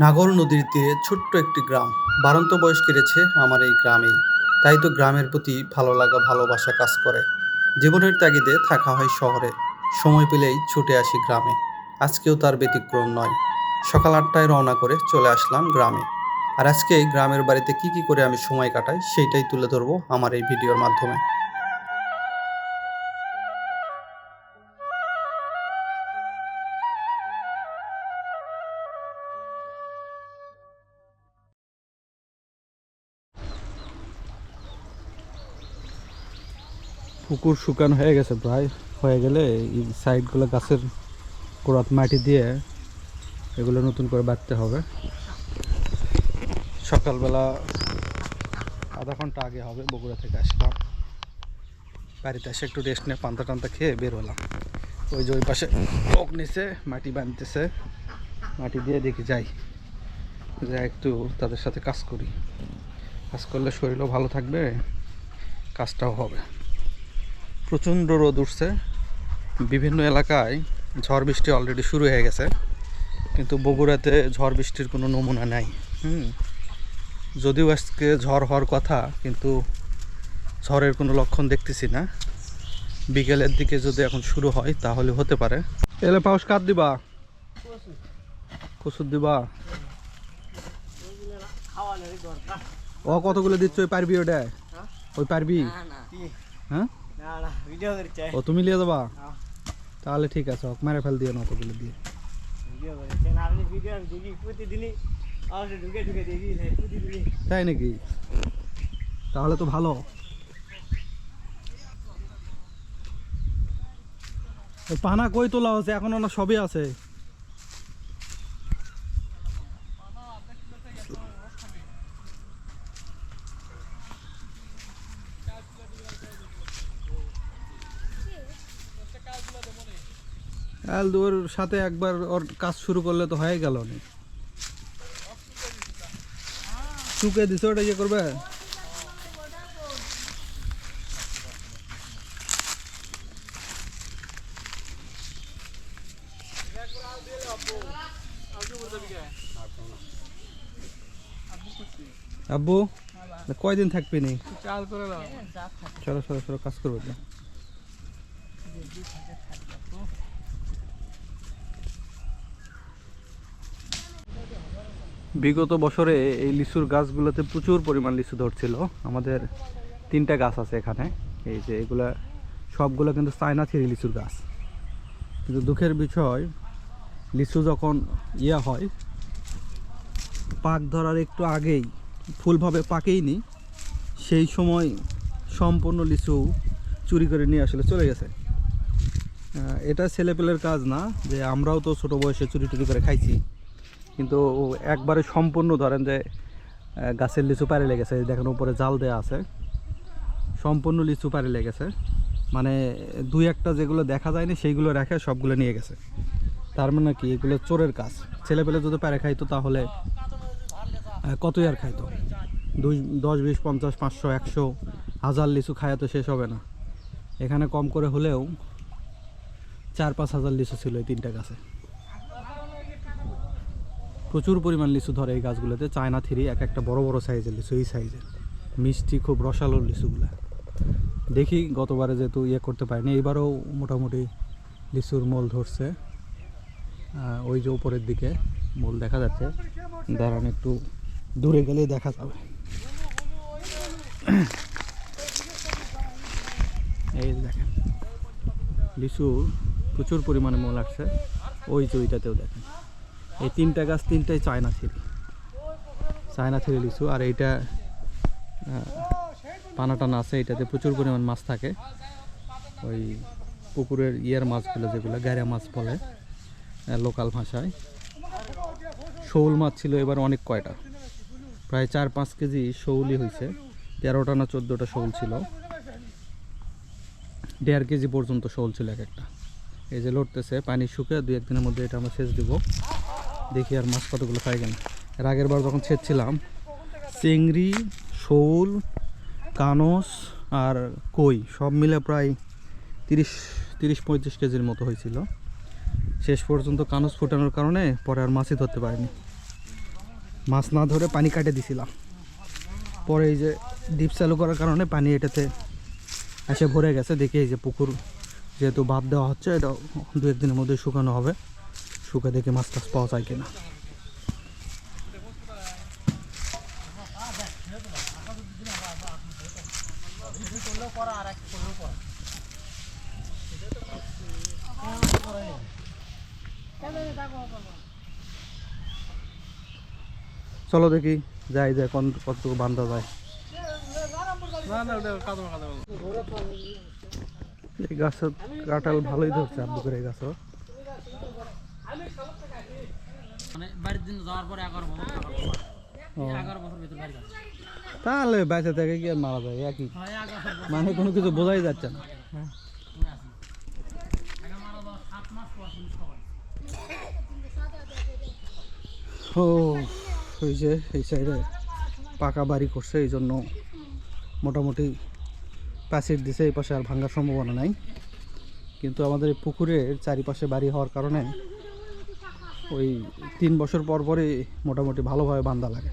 নাগর নদীর তীরে ছোট্ট একটি গ্রাম। বারন্ত বয়স কেটেছে আমার এই গ্রামেই। তাই তো গ্রামের প্রতি ভালো লাগা, ভালোবাসা কাজ করে। জীবনের তাগিদে থাকা হয় শহরে। সময় পেলেই ছুটে আসি গ্রামে। আজকেও তার ব্যতিক্রম নয়। সকাল আটটায় রওনা করে চলে আসলাম গ্রামে। আর আজকে গ্রামের বাড়িতে কি কি করে আমি সময় কাটাই, সেইটাই তুলে ধরবো আমার এই ভিডিওর মাধ্যমে। পুকুর শুকানো হয়ে গেছে প্রায়। হয়ে গেলে এই সাইডগুলো গাছের গোড়াত মাটি দিয়ে এগুলো নতুন করে বাঁধতে হবে। সকালবেলা আধা ঘণ্টা আগে হবে বগুড়া থেকে আসলাম। বাড়িতে এসে একটু রেস্ট নিয়ে পান্তা টান্তা খেয়ে বের হলাম। ওই যে ওই পাশে লোক নিচে মাটি বাঁধতেছে। মাটি দিয়ে দেখি যাই। যা একটু তাদের সাথে কাজ করি। কাজ করলে শরীরও ভালো থাকবে, কাজটাও হবে। প্রচণ্ড রোদ উঠছে। বিভিন্ন এলাকায় ঝড় বৃষ্টি অলরেডি শুরু হয়ে গেছে। কিন্তু বগুড়াতে ঝড় বৃষ্টির কোনো নমুনা নাই। হুম। যদিও আজকে ঝড় হওয়ার কথা কিন্তু ঝড়ের কোনো লক্ষণ দেখতেছি না। বিকেলের দিকে যদি এখন শুরু হয় তাহলে হতে পারে। এলে পাউস কাট দিবা? কসুর দিবা? ও কতগুলো দিচ্ছ? ওই পারবি ওটা ওই পারবি? হ্যাঁ? ও তুমি নিয়ে যাবা। তাহলে ঠিক আছে ওকে মেরে ফেল দিয়ে না অতগুলো দিয়ে তাই নাকি তাহলে তো ভালো পানা কই তোলা হচ্ছে এখনও না সবই আছে আল ওর সাথে একবার ওর কাজ শুরু করলে তো হয়ে গেল না। শুকে দিছে ওটা ইয়ে করবে? আব্বু কয়দিন থাকবি নি? চাল করে দাও। চলো চলো চলো কাজ করব। বিগত বছরে এই লিচুর গাছগুলোতে প্রচুর পরিমাণ লিচু ধরছিল। আমাদের তিনটা গাছ আছে এখানে। এই যে এগুলা সবগুলো কিন্তু চায়না থ্রি লিচুর গাছ। কিন্তু দুঃখের বিষয়, লিচু যখন ইয়া হয়, পাক ধরার একটু আগেই, ফুলভাবে পাকেইনি, সেই সময় সম্পূর্ণ লিচু চুরি করে নিয়ে আসলে চলে গেছে। এটা ছেলেপেলের কাজ না, যে আমরাও তো ছোটো বয়সে চুরি টুরি করে খাইছি। কিন্তু একবারে সম্পূর্ণ ধরেন যে গাছের লিচু পারে লেগেছে। দেখেন উপরে জাল দেওয়া আছে। সম্পূর্ণ লিচু পারে লেগেছে। মানে দুই একটা যেগুলো দেখা যায়নি, সেইগুলো রেখে সবগুলো নিয়ে গেছে। তার মানে কি? এগুলো চোরের কাজ। ছেলেপেলে যদি পারে খাইতো, তাহলে কতই আর খাইতো? দুই, দশ, বিশ, পঞ্চাশ, পাঁচশো, একশো, হাজার লিচু খায়া তো শেষ হবে না। এখানে কম করে হলেও চার, পাঁচ হাজার লিচু ছিল এই তিনটা গাছে। প্রচুর পরিমাণ লিচু ধরে এই গাছগুলোতে। চায়না থ্রি এক একটা বড় বড় সাইজের লিচু, এই সাইজের। মিষ্টি, খুব রসালো লিচুগুলা। দেখি গতবারে যেহেতু ইয়ে করতে পারিনি, এইবারও মোটামুটি লিচুর মোল ধরছে। ওই যে উপরের দিকে মোল দেখা যাচ্ছে। দাঁড়ান একটু, দূরে গেলেই দেখা যাবে। এই দেখেন, লিচুর প্রচুর পরিমাণে মোল আসছে। ওই যে ওইটাতেও দেখেন। এই তিনটা গাছ তিনটাই চায়না থ্রি চায়না থ্রি লিচু, আর এইটা পানা টানা আছে, এটাতে প্রচুর পরিমাণ মাছ থাকে। ওই পুকুরের ইয়ার মাছগুলো যেগুলো, গাড়িয়া মাছ বলে লোকাল ভাষায়। শৌল মাছ ছিল এবার অনেক কয়টা। প্রায় চার পাঁচ কেজি শৌলই হয়েছে তেরোটা না চোদ্দোটা শৌল ছিল। দেড় কেজি পর্যন্ত শোল ছিল এক একটা। এই যে লড়তেছে, পানি শুকে দুই একদিনের মধ্যে এটা আমরা সেচ দিব। দেখি আর মাছ কতগুলো পাই কেন। এর আগের বার যখন ছেড়ছিলাম চিংড়ি, শোল, কানস আর কই, সব মিলে প্রায় তিরিশ তিরিশ পঁয়ত্রিশ কেজির মতো হয়েছিল। শেষ পর্যন্ত কানস ফুটানোর কারণে পরে আর মাছই ধরতে পারিনি। মাছ না ধরে পানি কাটে দিছিলাম। পরে এই যে ডিপ চালু করার কারণে পানি এটাতে এসে ভরে গেছে। দেখি এই যে পুকুর যেহেতু বাদ দেওয়া হচ্ছে এটা দু একদিনের মধ্যে শুকানো হবে। শুকে দেখে মাছ টাছ পাওয়া যায় কিনা? চলো দেখি, যাই যায় কোন কতটুকু বান্ধা যায়। এই গাছের কাঁঠাল ভালোই ধরছে, আব্বু করে এই মানে বাড়ির দিন যাওয়ার পরে এগারো বছর থাকার পর। এই এগারো বছর ভিতর বাড়ি যাচ্ছে। তাহলে বেঁচে থেকে কি আর মারা যায়? একই। হয় মানে কোনো কিছু বোঝাই যাচ্ছে না। পুলিশ খবর ও ওই যে এই সাইডে পাকা বাড়ি করছে এই জন্য মোটামুটি প্যাসিড দিছে এই পাশে আর ভাঙার সম্ভাবনা নাই। কিন্তু আমাদের এই পুকুরের চারিপাশে বাড়ি হওয়ার কারণে ওই তিন বছর পর পরই মোটামুটি ভালোভাবে বান্ধা লাগে।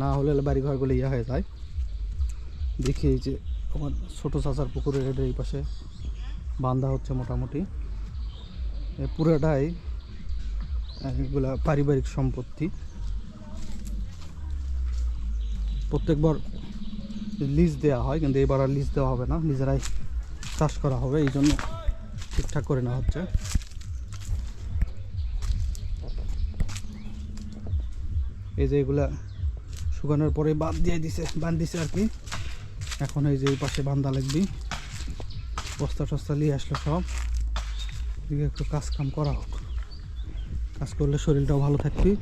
না হলে বাড়ি ঘরগুলো ইয়ে হয়ে যায়। দেখি এই যে আমার ছোটো চাচার পুকুরের এই পাশে বান্ধা হচ্ছে মোটামুটি। পুরোটাই এগুলা পারিবারিক সম্পত্তি। প্রত্যেকবার লিজ দেওয়া হয়, কিন্তু এবার আর লিজ দেওয়া হবে না। নিজেরাই চাষ করা হবে, এই জন্য ঠিকঠাক করে নেওয়া হচ্ছে। এই যে এগুলা শুকানোর পরে বাদ দিয়ে দিছে বান দিছে আর কি। এখন এই যে এই পাশে বান্দা লাগবি। বস্তা টস্তা নিয়ে আসলো সব। এদিকে একটু কাজ কাম করা হোক। কাজ করলে শরীরটাও ভালো থাকবি।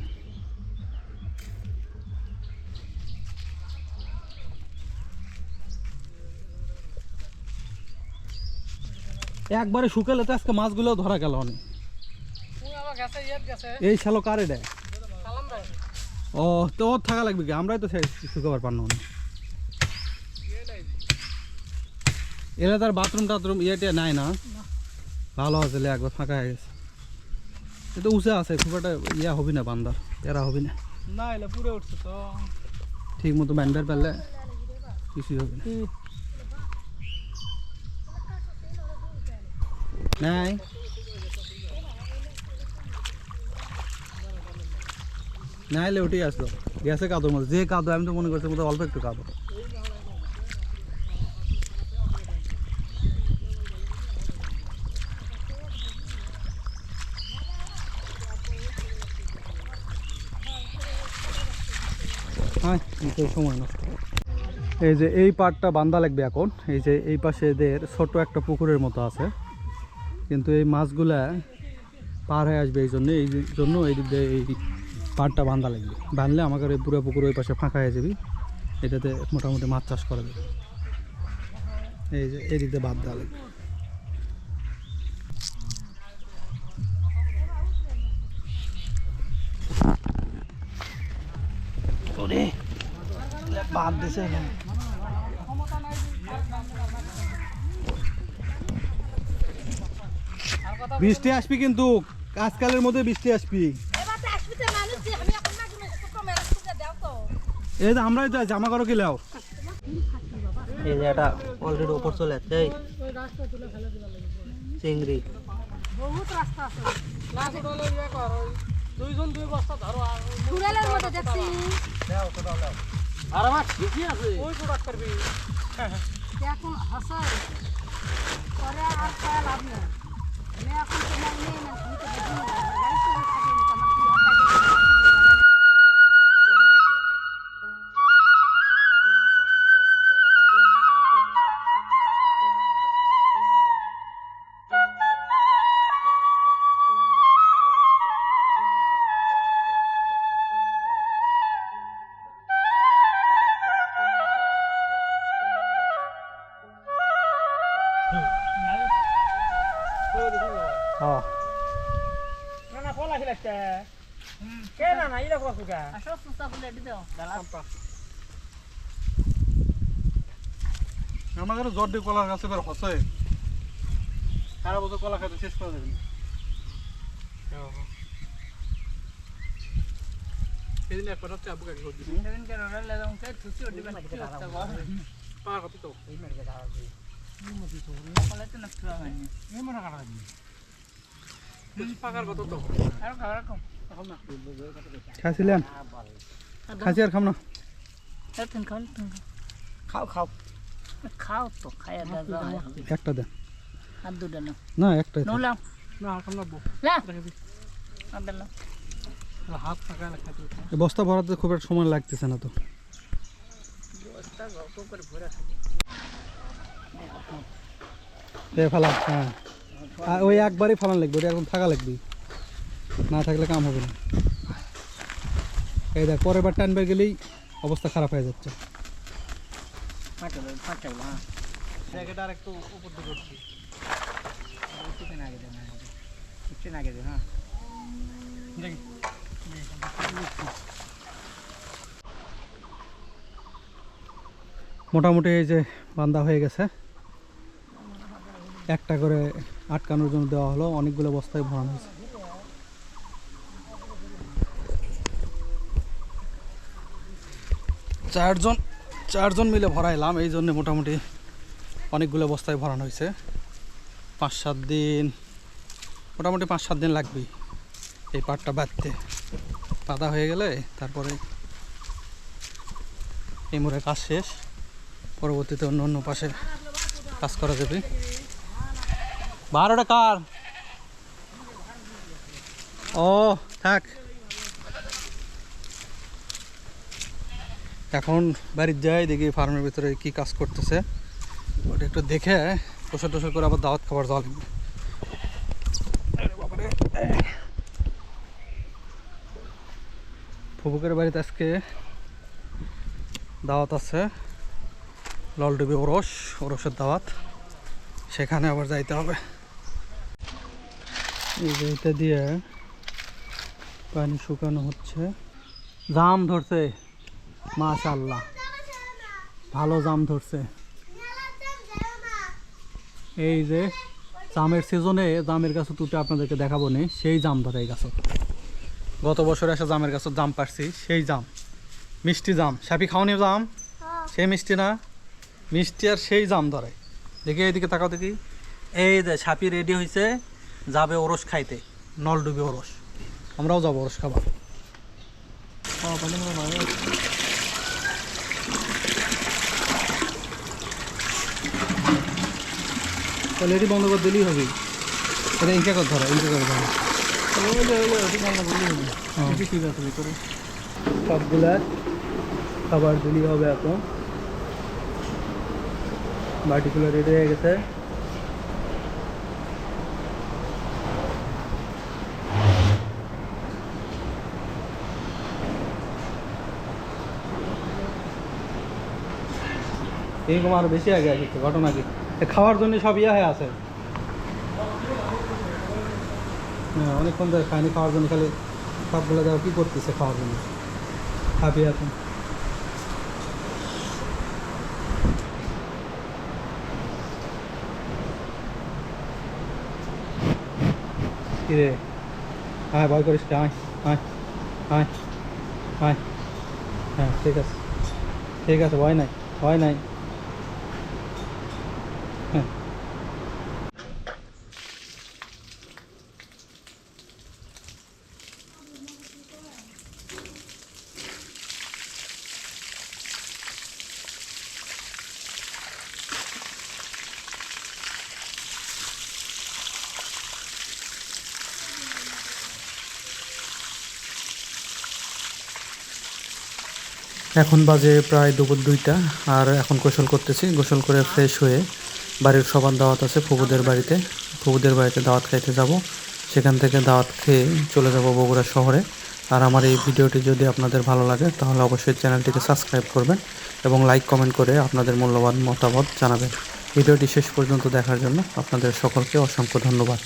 একবারে শুকালে তো আজকে মাছগুলো ধরা গেল অনেক। এই শালো কারে দেয়? ও তো ওর থাকা লাগবে কি? আমরাই তো শুকাবার পার না এরা তার বাথরুম টাথরুম ইয়েটে নাই না? ভালো আছে একবার ফাঁকা হয়ে গেছে। এটা উঁচে আছে খুব একটা ইয়া হবি না বান্দার এরা হবি না। না এলে পুরো উঠছে তো। ঠিক মতো ব্যান্ডার পারলে কিছুই হবে না। নাই। নাইলে উঠেই আসলো। গেছে কাদোর মধ্যে। যে কাদো, আমি তো মনে করছি মতো অল্প একটু কাদো। সময় নষ্ট এই যে এই পাটটা বান্দা লাগবে এখন। এই যে এই পাশে এদের ছোট একটা পুকুরের মতো আছে। কিন্তু এই মাছগুলা পার হয়ে আসবে এই জন্য। এই জন্য এই দিক দিয়ে এই পাটটা বান্দা লাগবে। বাঁধলে আমাকে ওই পুরো পুকুর ওই পাশে ফাঁকা হয়ে যাবে। এটাতে মোটামুটি মাছ চাষ করা যাবে। এই যে এই দিক বাদ দেওয়া লাগবে। ওরে বাদ দিছে বৃষ্টি আসবি কিন্তু আজকালের মধ্যে বৃষ্টি আসবি তো মানুষ যে আমি এখন না কোনো ছোট মেলা খুঁজে দাও তো এই আমরাই তো জামা করো কিলাও এই যে এটা অলরেডি উপর চলে যাচ্ছে এই। চিংড়ি। বহুত রাস্তা আছে। না ছোটলে ইয়ে কর দুইজন দুই বস্তা ধরো আর ওই- টুরেলের মতো দেখছি আর আমার ঠিকই আছে। ওই প্রোডাক্ট করবি। এখন হাসাই পরে আর পায়া লাভ নেই। আমি এখন তোমার নেই না। না কে না না কা আমার কাছে জ্বর দিয়ে কলা গাছে বের হচ্ছে সারা বছর কলা খাতে শেষ করে দেবেন সেদিন একবার হচ্ছে আবু কাকে ঘর দিবি সেদিনকে রোডার লেগে উঠে থুসি ওটি বানা কিতে তো এই মেরে দাঁড়াবো সকালে তো নষ্ট হয়নি এই মনে কাটা পাকার কত তো আর খাবার কম খাইছিলেন? খাইছি আর খাম না। খাও খাও। খাও খাও তো দাও একটা দেন আর দুটো নাও। না একটাই থাক। নোলাম না আর খাম না বউ। না। আর দিলাম হাত ফাঁকা এই বস্তা ভরাতে খুব একটা সময় লাগতেছে না তো। ফালা হ্যাঁ। ওই একবারই ফালান লাগবে, ওটা এখন থাকা লাগবে। না থাকলে কাম হবে না। এই দেখ, পরের বার টানবে গেলেই অবস্থা খারাপ হয়ে যাচ্ছে। মোটামুটি এই যে বান্দা হয়ে গেছে। একটা করে আটকানোর জন্য দেওয়া হলো, অনেকগুলো বস্তায় ভরানো হয়েছে। চারজন চারজন মিলে ভরাইলাম, এই জন্য মোটামুটি অনেকগুলো বস্তায় ভরানো হয়েছে। পাঁচ, সাত দিন, মোটামুটি পাঁচ, সাত দিন লাগবেই এই পাটটা বাঁধতে। পাতা হয়ে গেলে তারপরে এই মোড়ে কাজ শেষ, পরবর্তীতে অন্য অন্য পাশে কাজ করা যাবে। বারোটা কার ও থাক এখন বাড়ির যাই, দেখি ফার্মের ভিতরে কি কাজ করতেছে। ওটা একটু দেখে গোসল টোসল করে আবার দাওয়াত খাবার যাওয়া লাগবে। ফুবুকের বাড়িতে আজকে দাওয়াত আছে। ললডুবি ওরস, ওরসের দাওয়াত। সেখানে আবার যাইতে হবে। এই যে এটা দিয়ে পানি শুকানো হচ্ছে। জাম ধরছে মাশাল্লাহ ভালো জাম ধরছে। এই যে জামের সিজনে জামের গাছ তুটে আপনাদেরকে দেখাবো নি সেই জাম ধরে এই গাছত গত বছর এসে জামের গাছত জাম পারছি সেই জাম। মিষ্টি জাম। সাপি খাওনি জাম? সেই মিষ্টি না? মিষ্টি আর সেই জাম ধরে। দেখি এইদিকে তাকাও দেখি। এই যে সাপি রেডি হয়েছে যাবে ওরস খাইতে নলডুবি ওরস। আমরাও যাব ওরস খাবার। এটি বন্ধ করে দিলেই হবে। এটা ইনকা করে ধরো, ইনকা করে ধরো। সবগুলা খাবার দিলেই হবে এখন। বাটিগুলো রেডি হয়ে গেছে। এরকম আরও বেশি আগে আছে ঘটনা কি? খাওয়ার জন্য সব ইয়ে হয়ে আছে। হ্যাঁ অনেকক্ষণ ধরে খায়নি খাওয়ার জন্য, খালি সবগুলো যাও কী করতেছে খাওয়ার জন্য? খাবি এখন। কিরে? হ্যাঁ ভয় করিস কি? আয়। হ্যাঁ ঠিক আছে। ঠিক আছে, ভয় নাই ভয় নাই। এখন বাজে প্রায় দুপুর দুইটা, আর এখন গোসল করতেছি। গোসল করে ফ্রেশ হয়ে বাড়ির সবার দাওয়াত আছে, ফুবুদের বাড়িতে। ফুবুদের বাড়িতে দাওয়াত খাইতে যাব। সেখান থেকে দাওয়াত খেয়ে চলে যাব বগুড়া শহরে। আর আমার এই ভিডিওটি যদি আপনাদের ভালো লাগে, তাহলে অবশ্যই চ্যানেলটিকে সাবস্ক্রাইব করবেন এবং লাইক কমেন্ট করে আপনাদের মূল্যবান মতামত জানাবেন। ভিডিওটি শেষ পর্যন্ত দেখার জন্য আপনাদের সকলকে অসংখ্য ধন্যবাদ।